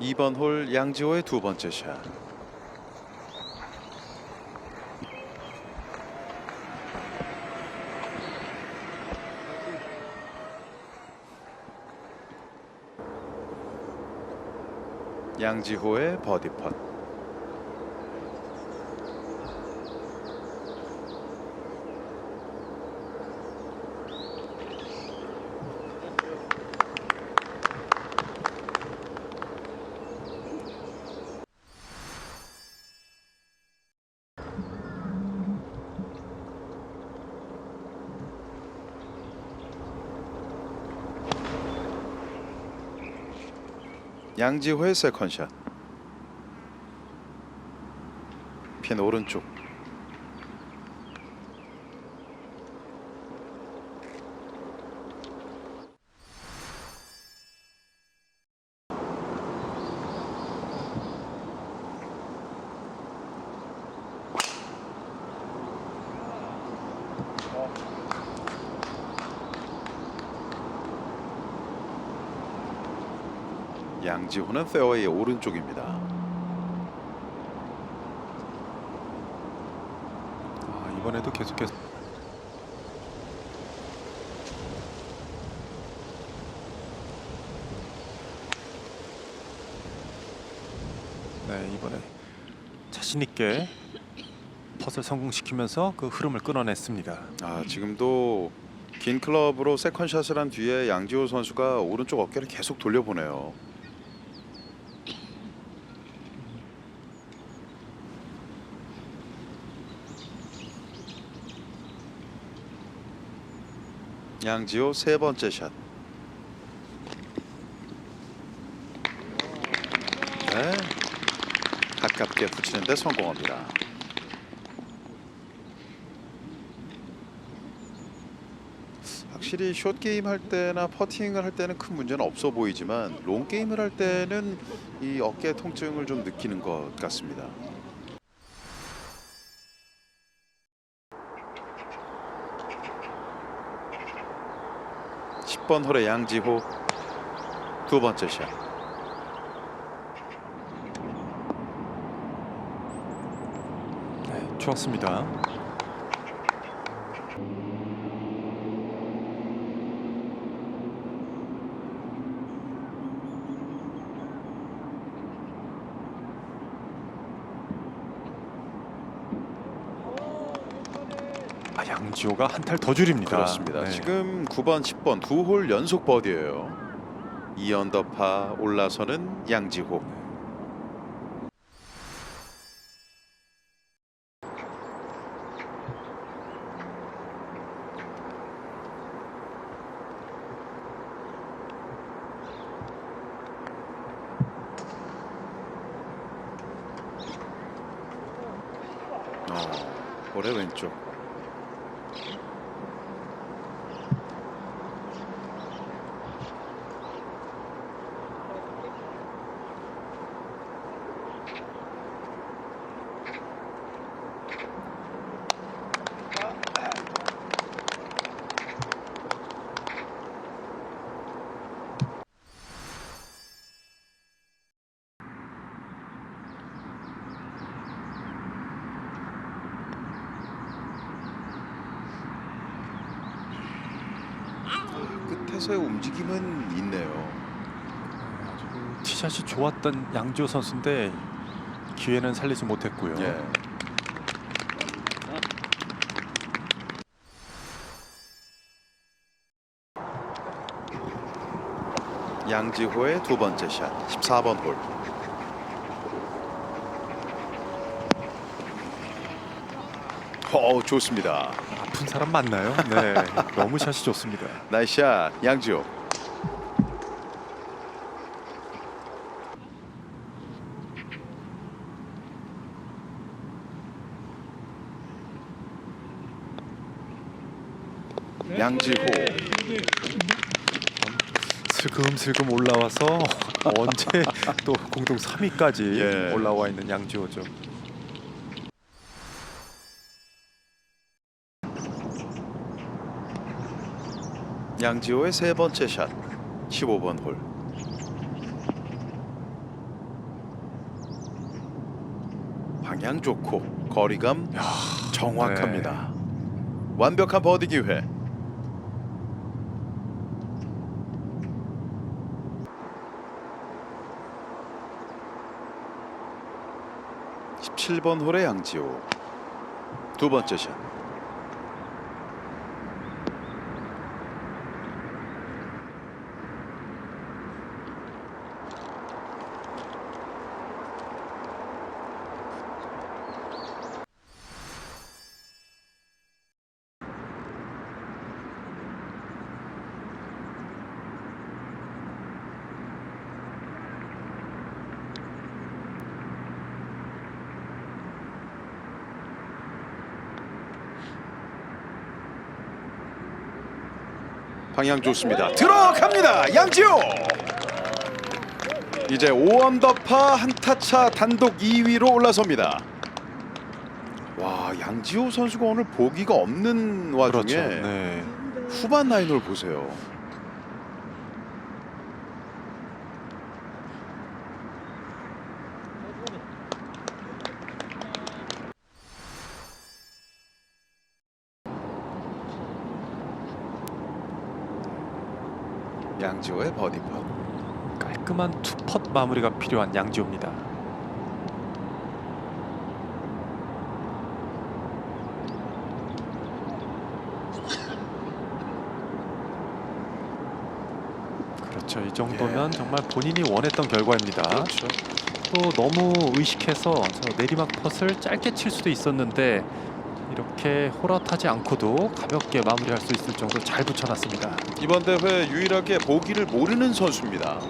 2번 홀 양지호의 두 번째 샷. 양지호의 버디 펫. 양지호의 세컨샷. 핀 오른쪽. 양지호는 페어웨이 오른쪽입니다. 아, 이번에도 계속해서 네 이번에 자신 있게 펫을 성공시키면서 그 흐름을 끊어냈습니다. 아 지금도 긴 클럽으로 세컨샷을 한 뒤에 양지호 선수가 오른쪽 어깨를 계속 돌려보네요. 양지호 세 번째 샷. 네, 가깝게 붙이는데 성공합니다. 확실히 숏 게임 할 때나 퍼팅을 할 때는 큰 문제는 없어 보이지만 롱 게임을 할 때는 이 어깨 통증을 좀 느끼는 것 같습니다. (10번) 홀의 양지호 두 번째 샷 네, 좋았습니다. 양지호가 한 탈 더 줄입니다. 그렇습니다. 네. 지금 9번, 10번 두 홀 연속 버디예요. 2 언더파 올라서는 양지호. 어, 볼의 왼쪽. 끝에서의 움직임은 있네요. 아주 티샷이 좋았던 양지호 선수인데 기회는 살리지 못했고요. 예. 양지호의 두 번째 샷, 14번 홀. 어, 좋습니다. 아픈 사람 맞나요? 네, 너무 샷이 좋습니다. 나이스 샷, 양지호. 양지호. 슬금슬금 올라와서 언제 또 공동 3위까지 예. 올라와 있는 양지호죠. 양지호의 세 번째 샷 15번 홀. 방향 좋고 거리감 야, 정확합니다. 네. 완벽한 버디 기회. (17번) 홀의 양지호. 두 번째 샷. 방향 좋습니다. 들어갑니다. 양지호. 이제 5언더파 한타차 단독 2위로 올라섭니다. 와 양지호 선수가 오늘 보기가 없는 와중에 그렇죠. 네. 후반 라인을 보세요. 양지호의 버디 팟. 깔끔한 투펫 마무리가 필요한 양지호입니다. 그렇죠. 이 정도면 정말 본인이 원했던 결과입니다. 그렇죠. 또 너무 의식해서 저 내리막 펫을 짧게 칠 수도 있었는데 이렇게 호락하지 않고도 가볍게 마무리할 수 있을 정도 잘 붙여놨습니다. 이번 대회 유일하게 보기를 모르는 선수입니다.